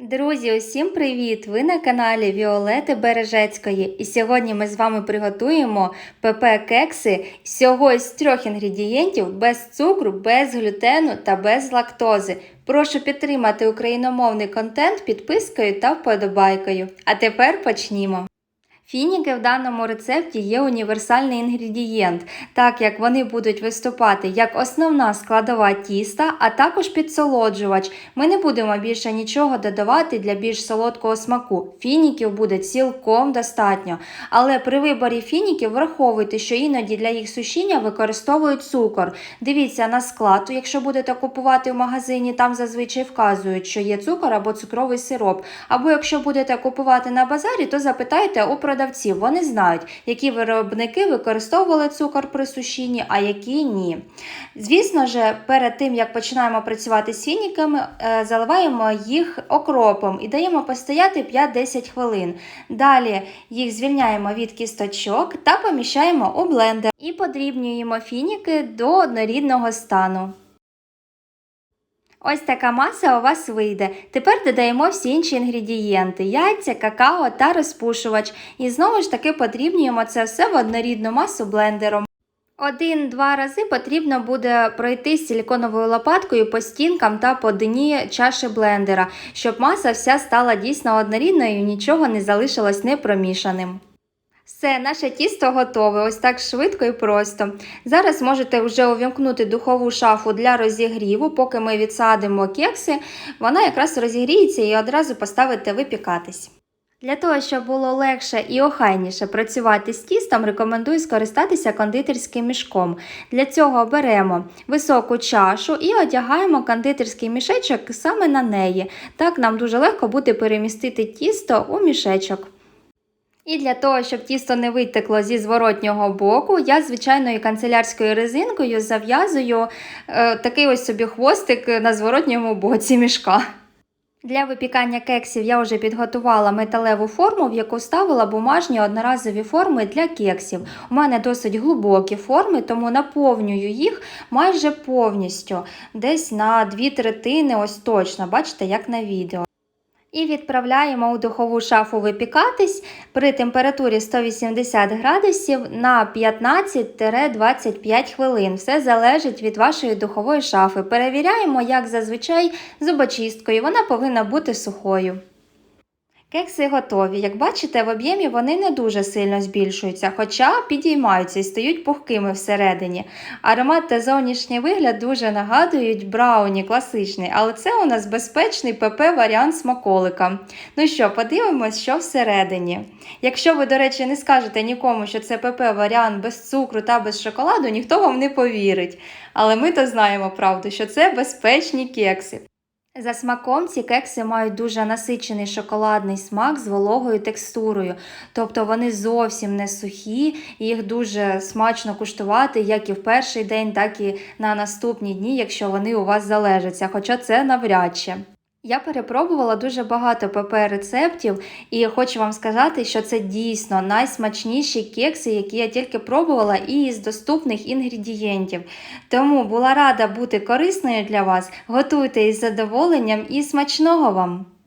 Друзі, усім привіт! Ви на каналі Віолети Бережецької. І сьогодні ми з вами приготуємо ПП-кекси всього із трьох інгредієнтів без цукру, без глютену та без лактози. Прошу підтримати україномовний контент підпискою та вподобайкою. А тепер почнімо. Фініки в даному рецепті є універсальний інгредієнт, так як вони будуть виступати як основна складова тіста, а також підсолоджувач. Ми не будемо більше нічого додавати для більш солодкого смаку. Фініків буде цілком достатньо. Але при виборі фініків враховуйте, що іноді для їх сушіння використовують цукор. Дивіться на склад, якщо будете купувати в магазині, там зазвичай вказують, що є цукор або цукровий сироп. Або якщо будете купувати на базарі, то запитайте у продавців. Вони знають, які виробники використовували цукор при сушінні, а які ні. Звісно ж, перед тим як починаємо працювати з фініками, е, заливаємо їх окропом і даємо постояти 5-10 хвилин. Далі їх звільняємо від кісточок та поміщаємо у блендер і подрібнюємо фініки до однорідного стану. Ось така маса у вас вийде. Тепер додаємо всі інші інгредієнти: яйця, какао та розпушувач. І знову ж таки подрібнюємо це все в однорідну масу блендером. Один-два рази потрібно буде пройти силіконовою лопаткою по стінкам та по дні чаші блендера, щоб маса вся стала дійсно однорідною і нічого не залишилось непромішаним. Все, наше тісто готове, ось так швидко і просто. Зараз можете вже увімкнути духову шафу для розігріву, поки ми відсадимо кекси, вона якраз розігріється і одразу поставите випікатись. Для того, щоб було легше і охайніше працювати з тістом, рекомендую скористатися кондитерським мішком. Для цього беремо високу чашу і одягаємо кондитерський мішечок саме на неї. Так нам дуже легко буде перемістити тісто у мішечок. І для того, щоб тісто не витекло зі зворотнього боку, я звичайною канцелярською резинкою зав'язую е, такий ось собі хвостик на зворотньому боці мішка. Для випікання кексів я вже підготувала металеву форму, в яку ставила бумажні одноразові форми для кексів. У мене досить глибокі форми, тому наповнюю їх майже повністю, десь на дві третини, ось точно, бачите, як на відео. І відправляємо у духову шафу випікатись при температурі 180 градусів на 15-25 хвилин. Все залежить від вашої духової шафи. Перевіряємо, як зазвичай, зубочисткою. Вона повинна бути сухою. Кекси готові. Як бачите, в об'ємі вони не дуже сильно збільшуються, хоча підіймаються і стають пухкими всередині. Аромат та зовнішній вигляд дуже нагадують брауні класичний, але це у нас безпечний ПП-варіант смаколика. Ну що, подивимось, що всередині. Якщо ви, до речі, не скажете нікому, що це ПП-варіант без цукру та без шоколаду, ніхто вам не повірить. Але ми то знаємо правду, що це безпечні кекси. За смаком ці кекси мають дуже насичений шоколадний смак з вологою текстурою, тобто вони зовсім не сухі, їх дуже смачно куштувати як і в перший день, так і на наступні дні, якщо вони у вас залежаться, хоча це навряд чи. Я перепробувала дуже багато ПП-рецептів і хочу вам сказати, що це дійсно найсмачніші кекси, які я тільки пробувала, і з доступних інгредієнтів. Тому була рада бути корисною для вас. Готуйте із задоволенням і смачного вам!